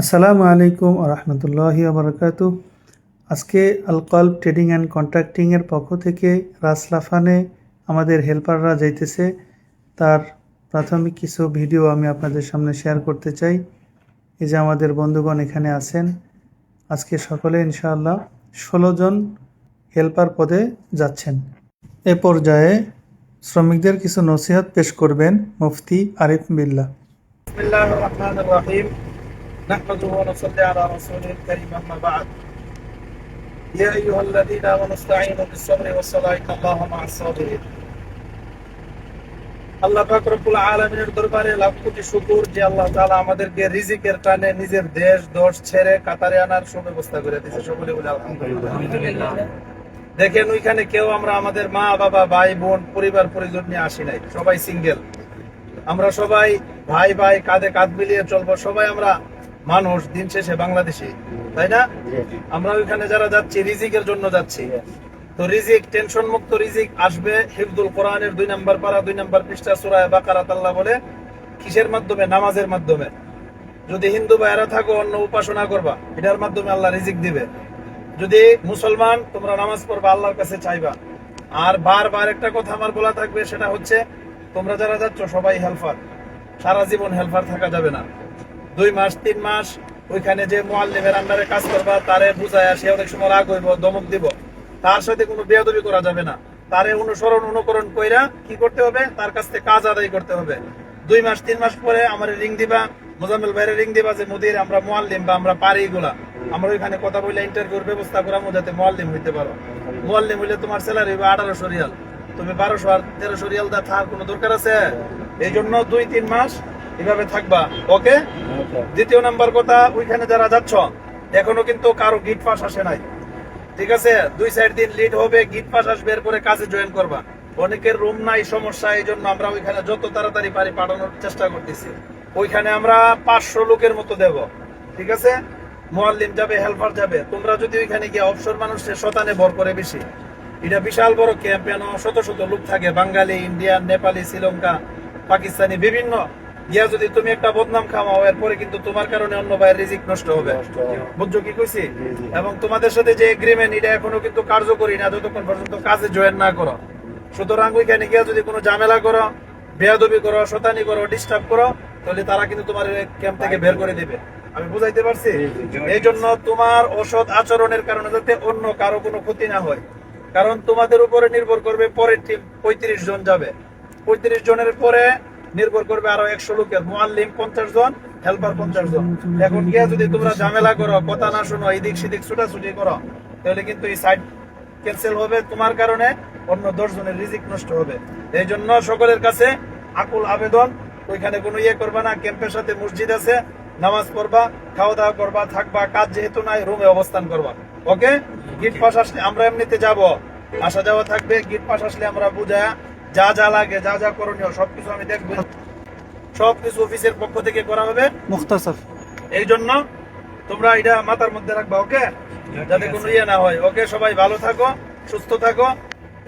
আসসালামু আলাইকুম রহমতুল্লাহি আবরকাত আজকে আলকল্ব ট্রেডিং অ্যান্ড কন্ট্রাক্টিংয়ের পক্ষ থেকে রাসলাফানে আমাদের হেল্পাররা যাইতেছে। তার প্রাথমিক কিছু ভিডিও আমি আপনাদের সামনে শেয়ার করতে চাই। এই যে আমাদের বন্ধুগণ এখানে আছেন, আজকে সকলে ইনশাআল্লাহ ষোলো জন হেল্পার পদে যাচ্ছেন। এ পর্যায়ে শ্রমিকদের কিছু নসিহত পেশ করবেন মুফতি আরিফ বিল্লাহ। نحمده ونصلي على رسوله الكريم أما بعد يا أيها الذين آمنوا استعينوا بالصبر والصلاة إن الله مع الصابرين আল্লাহ পাক রব্বুল আলামিনের দরবারে লাখ কোটি শুকর যে আল্লাহ তাআলা আমাদেরকে রিজিকের টানে নিজের দেশ দশ ছেড়ে কাতারে আনার সুব্যবস্থা করে দিয়েছে সকলে বলে আলহামদুলিল্লাহ দেখেন ওইখানে কেউ আমরা আমাদের মা বাবা ভাই বোন পরিবার পরিজন নিয়ে আসি নাই সবাই সিঙ্গেল আমরা সবাই ভাই ভাই কাঁধে কাঁধ মিলিয়ে চলবো সবাই আমরা মানুষ দিন শেষে বাংলাদেশি, তাই না? আমরা ওইখানে যারা যাচ্ছি, রিজিকের জন্য যাচ্ছি। তো রিজিক, টেনশন মুক্ত রিজিক আসবে হিফদুল কোরআনের দুই নাম্বার পারা, দুই নাম্বার পৃষ্ঠা সুরায় বাকারাত আল্লাহ বলে, কিসের মাধ্যমে? নামাজের মাধ্যমে। যদি হিন্দু ভাইয়েরা থাকো, অন্য উপাসনা করবা, এটার মাধ্যমে আল্লাহ রিজিক দিবে। যদি মুসলমান, তোমরা নামাজ পড়বা, আল্লাহর কাছে চাইবা। আর বারবার একটা কথা আমার বলা থাকবে, সেটা হচ্ছে, তোমরা যারা যাচ্ছ, সবাই হেলফার সারা জীবন হেল্পার থাকা যাবে না। দুই মাস, তিন মাস, ওইখানে যে মোয়াল্লিমের আন্ডারে কাজ করবা, তারে বুঝায় সে অনেক সময় রাগ হইব, দমক দিব। তার সাথে কোনো বেয়াদবি করা যাবে না। তারে অনুসরণ, অনুকরণ কইরা কি করতে হবে? তার কাছ থেকে কাজ আদায় করতে হবে। দুই মাস, তিন মাস পরে আমার রিং দিবা, মোজাম্মেল ভাইরে রিং দিবা যে, মুদির, আমরা মোয়াল্লিম বা আমরা পারি এগুলা। আমরা ওইখানে কথা বলে ইন্টারভিউর ব্যবস্থা করামো যাতে মোয়াল্লিম হইতে পারো। মোয়াল্লিম হইলে তোমার স্যালারি হবে আঠারোশো রিয়াল। তুমি বারোশো আর তেরোশো রিয়াল দা থাকার কোনো দরকার আছে? এই জন্য দুই, তিন মাস এভাবে থাকবা ওকে? দ্বিতীয় নাম্বার কথা ওইখানে যারা যাচ্ছ এখনও কিন্তু কারও গিট পাস আসে নাই। ঠিক আছে? দুই চার দিন লিড হবে গিট পাস আসবে এরপরে কাজে জয়েন করবা। অনেকের রুম নাই সমস্যা এই জন্য আমরা ওইখানে যত তাড়াতাড়ি পারি পাঠানোর চেষ্টা করতেছি। ওইখানে আমরা পাঁচশো লোকের মতো দেব। ঠিক আছে? মোয়াল্লিম যাবে হেল্পার যাবে। তোমরা যদি ওইখানে গিয়ে অবসর মানুষের শতানে ভর করে বেশি। এটা বিশাল বড় ক্যাম্প শত শত লোক থাকে। বাঙালি ইন্ডিয়ান নেপালি শ্রীলঙ্কা পাকিস্তানি বিভিন্ন গিয়া যদি তুমি একটা বদনাম খামাও এরপরে কিন্তু তোমার কারণে অন্য ভাইয়ের রিজিক নষ্ট হবে। বুঝছ কি কইছি? এবং তোমাদের সাথে যে এগ্রিমেন্ট এটা এখনও কিন্তু কার্যকরী না যতক্ষণ পর্যন্ত কাজে জয়েন না করো। সুতরাং ওইখানে গিয়া যদি কোনো ঝামেলা করো বেয়াদবি করো শতানি করো ডিস্টার্ব করো তাহলে তারা কিন্তু তোমার ক্যাম্প থেকে বের করে দিবে। আমি বুঝাইতে পারছি? এই জন্য তোমার অসৎ আচরণের কারণে যাতে অন্য কারও কোনো ক্ষতি না হয়। কারণ তোমাদের উপরে নির্ভর করবে পরের টিম পঁয়ত্রিশ জন যাবে। পঁয়ত্রিশ জনের পরে নির্ভর করবে আরও একশো লোকের। মোয়াল্লিম পঞ্চাশ জন হেল্পার পঞ্চাশ জন। এখন গিয়া যদি তোমরা ঝামেলা করো, কথা না শোনো, এদিক সেদিক ছুটাছুটি করো, তাহলে কিন্তু এই সাইড ক্যান্সেল হবে। তোমার কারণে অন্য দশ জনের রিজিক নষ্ট হবে। এই জন্য সকলের কাছে আকুল আবেদন, ওইখানে কোনো ইয়ে করবা না, ক্যাম্পের সাথে মসজিদ আছে, নামাজ পড়বা খাওয়া দাওয়া করবা, থাকবা, কাজ যেহেতু নাই, রুমে অবস্থান করবা। ওকে? গিট পাস আসলে আমরা এমনিতে যাব। আসা যাওয়া থাকবে, গিট পাস আসলে আমরা বুঝা যা যা লাগে যা যা করণীয় সবকিছু আমি দেখব। সবকিছু অফিসের পক্ষ থেকে করা হবে। মুখতাসর এই জন্য তোমরা এটা মাথার মধ্যে রাখবা ওকে? যাতে কোনো ইয়ে না হয়। ওকে সবাই ভালো থাকো সুস্থ থাকো।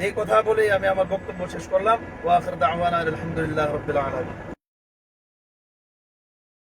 এই কথা বলেই আমি আমার বক্তব্য শেষ করলাম। ওয়া আখির দাওয়ানা আলহামদুলিল্লাহ রাব্বিল আলামিন।